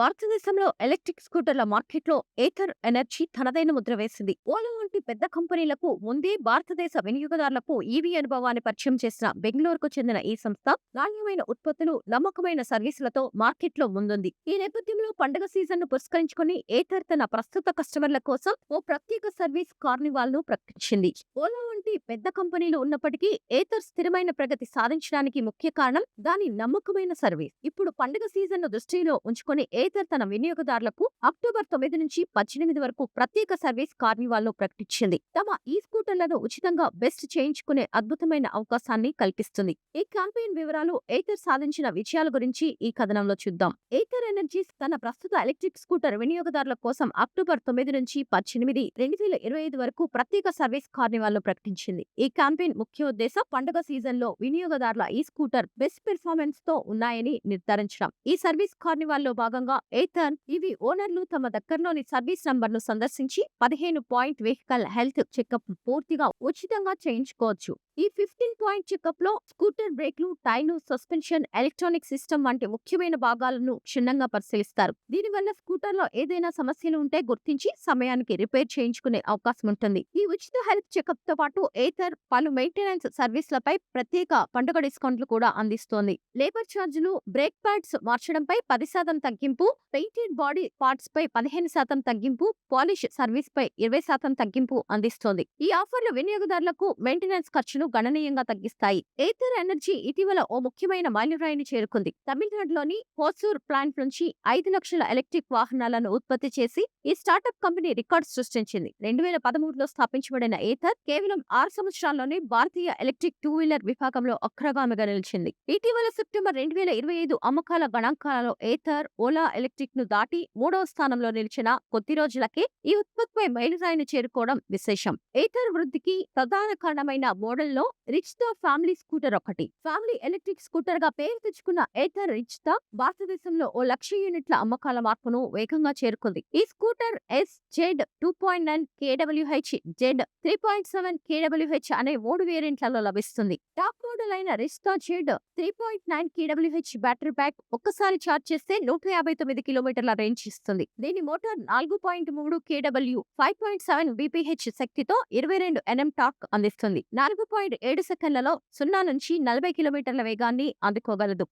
భారతదేశంలో ఎలక్ట్రిక్ స్కూటర్ల మార్కెట్లో Ather energy తనదైన ముద్ర వేసింది. ఓలా వంటి పెద్ద కంపెనీలకు ముందే భారతదేశ వినియోగదారులకు ఈవీ అనుభవాన్ని పరిచయం చేసిన బెంగళూరుకు చెందిన ఈ సంస్థ నాణ్యమైన ఉత్పత్తులు నమ్మకమైన సర్వీసులతో మార్కెట్లో ముందుంది. ఈ నేపథ్యంలో పండుగ సీజన్ను పురస్కరించుకుని ఏథర్ తన ప్రస్తుత కస్టమర్ల కోసం ఓ ప్రత్యేక సర్వీస్ కార్నివాల్ను ప్రకటించింది. ఓలా వంటి పెద్ద కంపెనీలు ఉన్నప్పటికీ ఏథర్ స్థిరమైన ప్రగతి సాధించడానికి ముఖ్య కారణం దాని నమ్మకమైన సర్వీస్. ఇప్పుడు పండుగ సీజన్ను దృష్టిలో ఉంచుకొని ఏథర్ తన వినియోగదారులకు అక్టోబర్ తొమ్మిది నుంచి పద్దెనిమిది వరకు ప్రత్యేక సర్వీస్ కార్నివాల్లో ప్రకటించింది. తమ ఈ స్కూటర్లను ఉచితంగా బెస్ట్ చేయించుకునే అద్భుతమైన అవకాశాన్ని కల్పిస్తుంది. ఈ క్యాంపెయిన్ వివరాలు ఏథర్ సాధించిన విజయాల గురించి ఈ కథనంలో చూద్దాం. ఏథర్ ఎనర్జీస్ తన ప్రస్తుత ఎలక్ట్రిక్ స్కూటర్ వినియోగదారుల కోసం అక్టోబర్ తొమ్మిది నుంచి పద్దెనిమిది రెండు వేల ఇరవై ఐదు వరకు ప్రత్యేక సర్వీస్ కార్నివాల్లో ప్రకటించింది. ఈ క్యాంపెయిన్ ముఖ్య ఉద్దేశం పండుగ సీజన్లో వినియోగదారుల ఈ స్కూటర్ బెస్ట్ పెర్ఫార్మెన్స్తో ఉన్నాయని నిర్ధారించడం. ఈ సర్వీస్ కార్నివాల్లో భాగంగా ఏథర్ ఇవి ఓనర్లు తమ దగ్గరలోని సర్వీస్ నంబర్ను సందర్శించి పదిహేను పాయింట్ వెహికల్ హెల్త్ చెకప్ పూర్తిగా ఉచితంగా చేయించుకోవచ్చు. ఈ ఫిఫ్టీన్ పాయింట్ చెకప్లో స్కూటర్ బ్రేక్లు టైర్లు సస్పెన్షన్ ఎలక్ట్రానిక్ సిస్టమ్ వంటి ముఖ్యమైన భాగాలను క్షుణ్ణంగా పరిశీలిస్తారు. దీనివల్ల స్కూటర్లో ఏదైనా సమస్యలు ఉంటే గుర్తించి సమయానికి రిపేర్ చేయించుకునే అవకాశం ఉంటుంది. ఈ ఉచిత హెల్త్ చెకప్తో పాటు ఏథర్ పలు మెయింటెనెన్స్ సర్వీసులపై ప్రత్యేక పండుగ డిస్కౌంట్లు కూడా అందిస్తోంది. లేబర్ ఛార్జీలు బ్రేక్ ప్యాడ్స్ మార్చడంపై పది శాతం తగ్గింపు పెయింటెడ్ బాడీ పార్ట్స్ పై పదిహేను శాతం తగ్గింపు పాలిష్ సర్వీస్ పై ఇరవై శాతం తగ్గింపు అందిస్తోంది. ఈ ఆఫర్లు వినియోగదారులకు మెయింటెనెన్స్ ఖర్చును గణనీయంగా తగ్గిస్తాయి. ఎయిథర్ ఎనర్జీ ఇటీవల ఓ ముఖ్యమైన మైలురాయిని చేరుకుంది. తమిళనాడులోని హోసూర్ ప్లాంట్ నుంచి ఐదు లక్షల ఎలక్ట్రిక్ వాహనాలను ఉత్పత్తి చేసి ఈ స్టార్టప్ కంపెనీ రికార్డు సృష్టించింది. రెండు వేల పదమూడులో స్థాపించబడిన ఏథర్ కేవలం ఆరు సంవత్సరాల్లోనే భారతీయ ఎలక్ట్రిక్ టూ వీలర్ విభాగంలో అగ్రగామిగా నిలిచింది. ఇటీవల సెప్టెంబర్ రెండు వేల ఇరవై ఐదు అమ్మకాల గణాంకాలలో ఏథర్ ఓలా ఎలక్ట్రిక్ను దాటి మూడవ స్థానంలో నిలిచిన కొద్ది రోజులకే ఈ ఉత్పత్తిపై మైలురాయిని చేరుకోవడం విశేషం. ఏథర్ వృద్ధికి ప్రధాన కారణమైన మోడల్లో రిచ్తా ఫ్యామిలీ స్కూటర్ ఒకటి. ఫ్యామిలీ ఎలక్ట్రిక్ స్కూటర్గా పేరు తెచ్చుకున్న ఏథర్ రిచ్తా భారతదేశంలో ఓ లక్ష యూనిట్ల అమ్మకాల మార్పును వేగంగా చేరుకుంది. ఈ scooter S Z two point nine KWH Z three point seven KWH అనే మూడు వేరియంట్లలో లభిస్తుంది. టాప్ మోడల్ అయిన Rizta Z three point nine KWH battery back ఒక్కసారి ఛార్జ్ చేస్తే నూట యాభై తొమ్మిది కిలోమీటర్ల రేంజ్ ఇస్తుంది. దీని మోటార్ నాలుగు పాయింట్ మూడు కేడబ్ల్యూ ఫైవ్ పాయింట్ సెవెన్ బీపీహెచ్ శక్తితో ఇరవై రెండు ఎన్ఎం టాక్ అందిస్తుంది. నాలుగు పాయింట్ ఏడు సెకండ్లలో సున్నా నుంచి నలభై కిలోమీటర్ల వేగాన్ని అందుకోగలదు